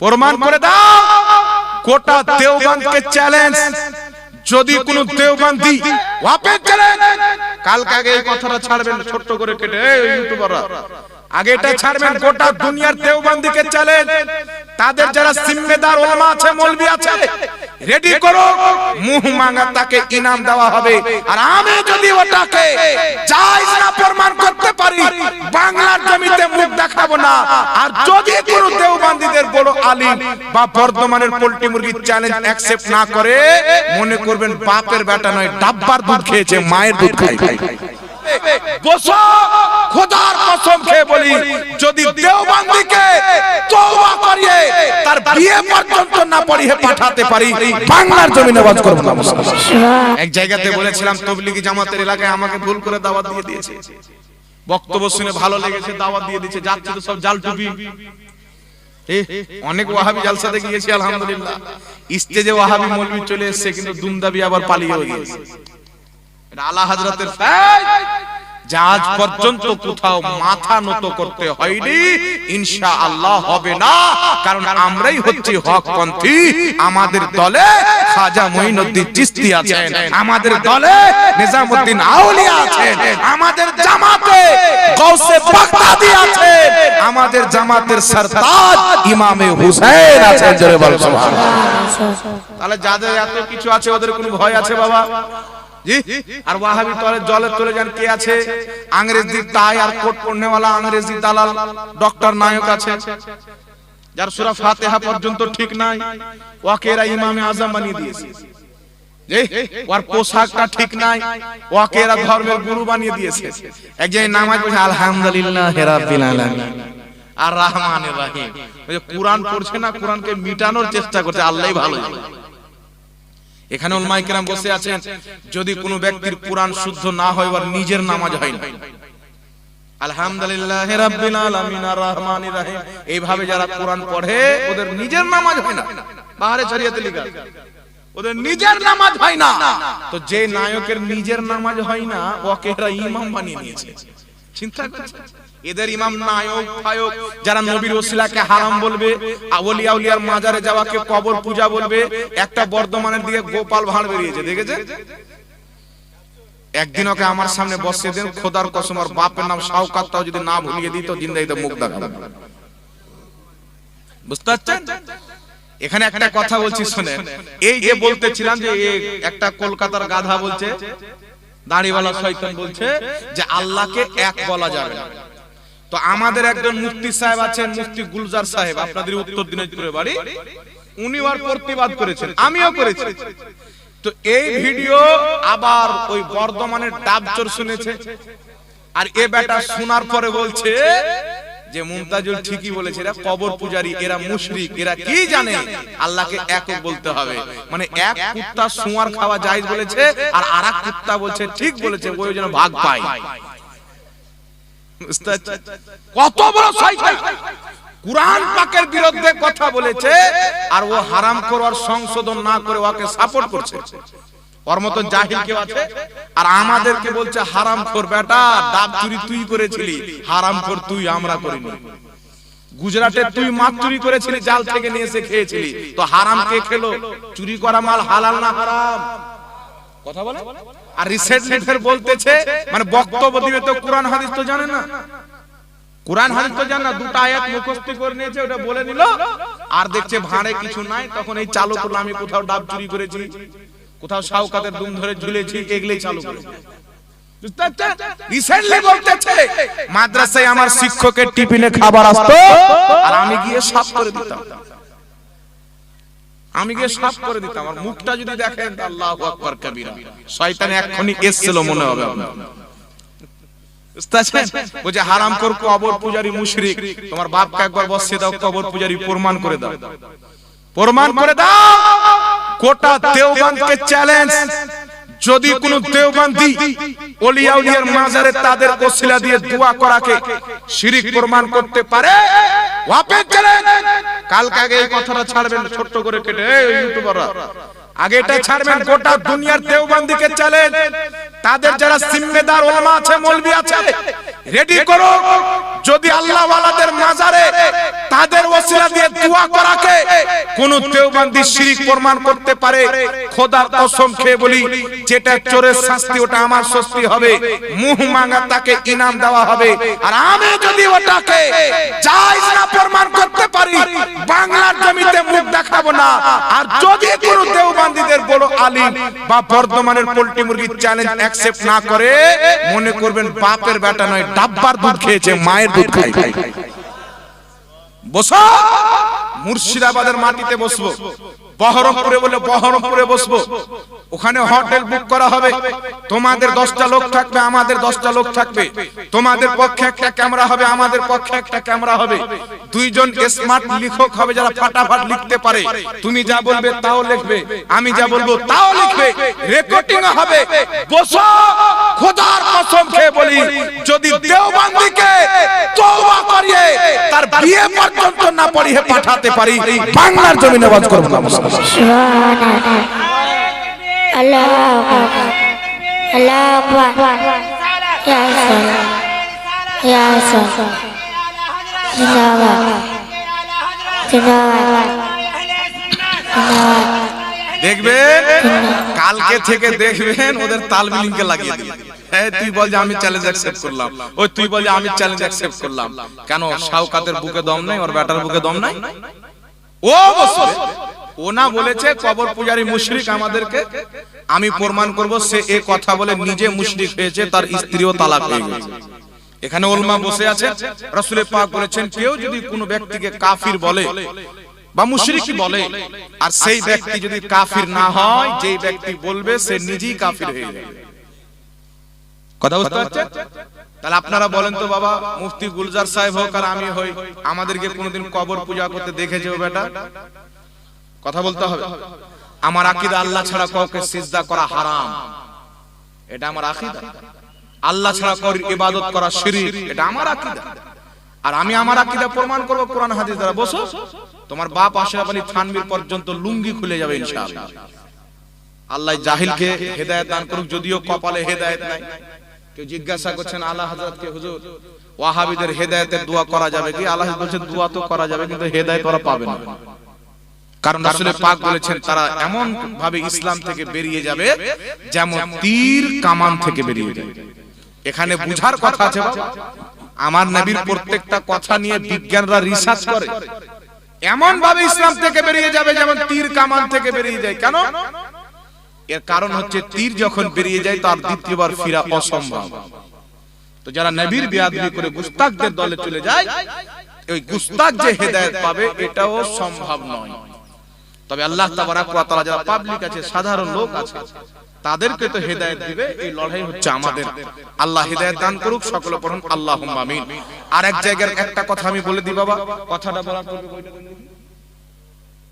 প্রমাণ করে দাও। গোটা দেওবানকে চ্যালেঞ্জ যদি কোন দেওবান্দি ওয়াপেন চ্যালেঞ্জ কালকে আগে এই কথাটা ছাড়বেন ছোট্ট করে কেটে এই ইউটিউবাররা আগে এটা ছাড়বেন গোটা দুনিয়ার দেওবান্দিকে চ্যালেঞ্জ তাদের যারা জিম্মেদার ওলামা আছে মৌলবি আছে রেডি করো? মুহ মাঙ্গা তাকে ইনাম দেওয়া হবে। আর আমি যদি ওটাকে জায়েজ না প্রমাণ করতে পারি, বাংলার জমিতে মুখ দেখাবো না। আর যদি কোন দেওবান্দিদের বড় আলিম বা বর্ধমানের পোল্ট্রি মুরগির চ্যালেঞ্জ অ্যাকসেপ্ট না করে, মনে করবেন বাপের বেটা নয়, ডাব্বার দুধ খেয়েছে, মায়ের দুধ খাই বসো খোদার কসম খেয়ে বলি যদি দেওবান্দিকে তওবা করিয়ে তার বিয়ে পর্যন্ত না পড়িয়ে পাঠাতে পারি বাংলার জমিনে বাজ করব না। এক জায়গাতে বলেছিলাম তবলিগি জামাতের এলাকায় আমাকে ভুল করে দাওয়াত দিয়ে দিয়েছে। বক্তব্য শুনে ভালো লেগেছে দাওয়াত দিয়ে দিয়েছে যাচ্ছে তো সব জাল টুপি। অনেক ওয়াহাবি জালসাতে গিয়েছি আলহামদুলিল্লাহ। স্টেজে ওয়াহাবি মৌলবি চলে এসেছে কিন্তু দুমদাবি আবার পালিয়ে গিয়েছে। এটা আলা হাজরাতের যা আজ পর্যন্ত কোথাও মাথা নত করতে হয়নি। ইনশা আল্লাহ হবে না। কারণ আমরাই হচ্ছি হক পন্থী আমাদের দলে খাজা মঈনুদ্দিন চিশতি আছেন। আমাদের দলে নিজামুদ্দিন আউলিয়া আছেন। আমাদের জামাতে গৌসে বাগদাদি আছেন। আমাদের জামাতের সরতাজ ইমামে হুসেন আছেন। জোরে বল সুবহানাল্লাহ। তাহলে যাদের এত কিছু আছে ওদের কোনো ভয় আছে বাবা? আর ওয়াহাবি তলে জলে তুলে যান কে আছে? আংরেজি তাই আর কোট পড়নেওয়ালা আংরেজি দালাল, ডক্টর নায়ক আছে। যার পর্যন্ত ঠিক নাই ওকে এরা ইমামে বানিয়ে দিয়েছে। ওর পোশাকটা ঠিক নাই ওকে এরা ধর্মের গুরু বানিয়ে দিয়েছে। একজন নামাজ পড়ছে আলহামদুলিল্লাহ আর রহিম। পড়ছে না মিটানোর চেষ্টা করছে, আল্লাহই ভালো এখানে উলমায়ে কেরাম বসে আছেন, যদি কোনো ব্যক্তির কোরআন শুদ্ধ না হয় নিজের নামাজ হয় না। আলহামদুলিল্লাহ রাব্বিল আলামিন আর এইভাবে যারা কোরআন পড়ে, ওদের নিজের নামাজ হয় না। বাহারে শরীয়তে ওদের নিজের নামাজ হয় না। তো যে নায়কের নিজের নামাজ হয় না, ওকে এরা ইমাম বানিয়ে দিয়েছে চিন্তা করছেন? এদের ইমাম নায়ক, ফায়ক, যারা নবীর ওসিলাকে হারাম বলবে, আউলিয়া উলিয়ার মাজারে যাওয়াকে কবর পূজা বলবে, একটা বর্ধমানের দিকে গোপাল ভাঁড় বেরিয়েছে, দেখেছে? একদিন ওকে আমার সামনে বসিয়ে দেন, খোদার কসম আর বাপের নাম শাওকাত যদি না ভুলিয়ে দিত, জিন্দাইতে মুখ দেখাবে বুঝতে পারছেন? এখানে একটা কথা বলছি শুনে এই যে বলতেছিলাম যে একটা কলকাতার গাধা বলছে, দাড়িওয়ালা শয়তান বলছে যে, আল্লাহকে এক বলা যাবে না। তো আমাদের একজন মুফতি সাহেব আছেন, মুফতি গুলজার সাহেব, আপনাদের উত্তর দিনাজপুরে বাড়ি। উনি ওর প্রতিবাদ করেছেন, আমিও করেছি। তো এই ভিডিও আবার ওই বর্ধমানের ডাবচোর শুনেছে। আর এ বেটা শোনার পরে বলছে যে, মুমতাজুল ঠিকই বলেছে, এরা কবর পূজারী, এরা মুশরিক, এরা কি জানে? আল্লাহকে একক বলতে হবে। মানে এক কুত্তা সুয়ার খাওয়া জায়েজ বলেছে, আর আরেক কুত্তা বলছে, ঠিক বলেছে, ওই যেন ভাগ পায়? কত বড় শয়তান কুরআন পাকের বিরুদ্ধে কথা বলেছে আর ও হারাম করার সংশোধন না করে ওকে সাপোর্ট করছে। ওর মতন জাহিল কেউ আছে? আর আমাদেরকে বলছে, হারাম কর বেটা, ডাব চুরি তুই করেছিলি, হারাম কর তুই, আমরা করিনি। গুজরাটে তুই মাছ চুরি করেছিলি, জাল থেকে নিয়ে এসে খেয়েছিলি। তো হারাম কে খেলো? চুরি করা মাল হালাল না হারাম? কথা বলে? আর রিসেন্টলি ফের বলতেছে মানে বক্তব্য দিবে তো কোরআন হাদিস তো জানে না। কোরআন হাদিস তো জানে না দুটো আয়াত মুখস্থ করে নিয়েছে ওটা বলে দিল আর দেখছে ভাঁড়ে কিছু নাই তখন এই চালু করল আমি কোথাও ডাব চুরি করেছি কোথাও শাওকাতের দুম ধরে ঝুলেছি এগুলোই চালু করে? Recently বলতেছে, মাদ্রাসায় আমার শিক্ষকের টিফিনে খাবার আসতো আর আমি গিয়ে সাফ করে দিতাম। আমি গিয়ে সাফ করে দিতাম, আর মুখটা যদি দেখেন আল্লাহু আকবার কবিরা। শয়তান এক্ষুনি এসছিল মনে হবে আপনার হারাম কর কবর পূজারি মুশরিক। তোমার বাপকে একবার দাও, কবর পূজারি প্রমাণ করে দাও। প্রমাণ করে দাও! গোটা দেওবানকে চ্যালেঞ্জ যদি কোন দেওবান্দি মাজারে তাদের ওসিলা দিয়ে দোয়া করাকে শিরিক প্রমাণ করতে পারে ওয়াপের চ্যালেঞ্জ কালকে আগে এই কথাটা ছাড়বেন ছোট্ট করে কেটে ইউটিউবাররা। আগেটা ছাড়বেন গোটা দুনিয়ার দেওবন্দিকে চ্যালেঞ্জ। তাদের যারা সিম্মেদার ওলামা আছে মৌলবি আছে রেডি করো। যদি আল্লাহ ওয়ালাদের মাজারে তাদের ওসিলা দিয়ে দোয়া করাকে কোন দেওবন্দি শিরিক প্রমাণ করতে পারে, খোদার কসম খেয়ে বলি, যেটা চোরের শাস্তি, ওটা আমার শাস্তি হবে, মুহ মাঙ্গা তাকে ইনাম দেওয়া হবে। আর আমি যদি ওটাকে জায়েজ না প্রমাণ করতে পারি, বাংলার জমিতে মুখ দেখাবো না। আর যদি কোনো দেওবন্দীদের বড় আলিম বা বর্ধমানের পোল্ট্রি মুরগির চ্যালেঞ্জ অ্যাকসেপ্ট না করে, মনে করবেন বাপের বেটা নয়, ডাব্বার দুধ খেয়েছে, মায়ের দুধ খাই। বসো মুর্শিদাবাদের মাটিতে বসবো। বহরমপুরে বলে বহরমপুরে বসবো। ওখানে হোটেল বুক করা হবে। তোমাদের দশটা লোক থাকবে, আমাদের দশটা লোক থাকবে। তোমাদের পক্ষে একটা ক্যামেরা হবে, আমাদের পক্ষে একটা ক্যামেরা হবে। দুইজন স্মার্ট লেখক হবে যারা ফাটাফাট লিখতে পারে। তুমি যা বলবে তাও লিখবে, আমি যা বলব তাও লিখবে। রেকর্ডিং হবে। বসো, খোদার কসম খেয়ে বলি, যদি দেওবন্দিকে তওবা করিয়ে তার বিয়ে পর্যন্ত না পড়িয়ে পাঠাতে পারি, বাংলার জমিনে বাজ করব না দেখবেন? কালকে থেকে দেখবেন ওদের তালমিলিংকে লাগিয়ে দিবে হ্যাঁ তুই বল যে আমি চ্যালেঞ্জ অ্যাকসেপ্ট করলাম। ওই তুই বল যে আমি চ্যালেঞ্জ অ্যাকসেপ্ট করলাম। কেন? শাওকাতের বুকে দম নাই? ওর ব্যাটার বুকে দম নাই? ও বসবে ও না বলেছে, কবর পূজারী মুশরিক আমাদেরকে, আমি প্রমাণ করব সে এ কথা বলে নিজে মুশরিক হয়েছে, তার স্ত্রীও তালাক হয়ে গেছে। এখানে ওলমা বসে আছে, রাসূলের পাক বলেছেন, কেউ যদি কোনো ব্যক্তিকে কাফির বলে বা মুশরিকি বলে, আর সেই ব্যক্তি যদি কাফির না হয়, যেই ব্যক্তি বলবে, সে নিজেই কাফির হয়ে যাবে। কথা বুঝতে পারছেন? তাহলে আপনারা বলেন তো, বাবা, মুফতি গুলজার সাহেব হোক আর আমি হই, আমাদেরকে কোনোদিন কবর পূজা করতে দেখেছে বেটা? কথা বলতে হবে। আমার আকীদা আল্লাহ ছাড়া কাউকে সিজদা করা হারাম। এটা আমার আকীদা। আল্লাহ ছাড়া কাউর ইবাদত করা শিরক। এটা আমার আকীদা। আর আমি আমার আকীদা প্রমাণ করব কোরআন হাদিস দ্বারা। বসো। তোমার বাপ আশরাফ আলী থানভীর পর্যন্ত লুঙ্গি খুলে যাবে ইনশাআল্লাহ। আল্লাহ জাহিলকে হেদায়েত দান করুক যদিও কপালে হেদায়েত নাই। কেউ জিজ্ঞাসা করছেন আল্লাহ হযরতকে হুজুর? ওয়াহাবিদের হেদায়েতের দোয়া করা যাবে কি? আল্লাহ বলছেন দোয়া তো করা যাবে কিন্তু হেদায়েত ওরা পাবে না। কারণ রাসূলের পাক বলেছেন তারা এমন ভাবে ইসলাম থেকে বেরিয়ে যাবে যেমন তীর কামান থেকে বেরিয়ে যাবে। এখানে বুঝার কথা আছে আমার নবীর প্রত্যেকটা কথা নিয়ে বিজ্ঞানরা রিসার্চ করে। এমন ভাবে ইসলাম থেকে বেরিয়ে যাবে যেমন তীর কামান থেকে বেরিয়ে যায়। কেন? এর কারণ হচ্ছে তীর যখন বেরিয়ে যায় তার দ্বিতীয়বার ফিরা অসম্ভব। তো যারা নবীর বিয়াদবি করে গুস্তাকদের দলে চলে যায় ওই গুস্তাক যে হেদায়েত পাবে এটাও সম্ভব নয় তবে আল্লাহ তাবারাকাতালা যারা পাবলিক আছে, সাধারণ লোক আছে, তাদেরকে তো হেদায়েত দিবে, এই লড়াই হচ্ছে আমাদের আল্লাহ হেদায়েত দান করুক, সকলে পড়ুন আল্লাহ আমিন আর এক জায়গার একটা কথা আমি বলে দিই বাবা, কথাটা বলার।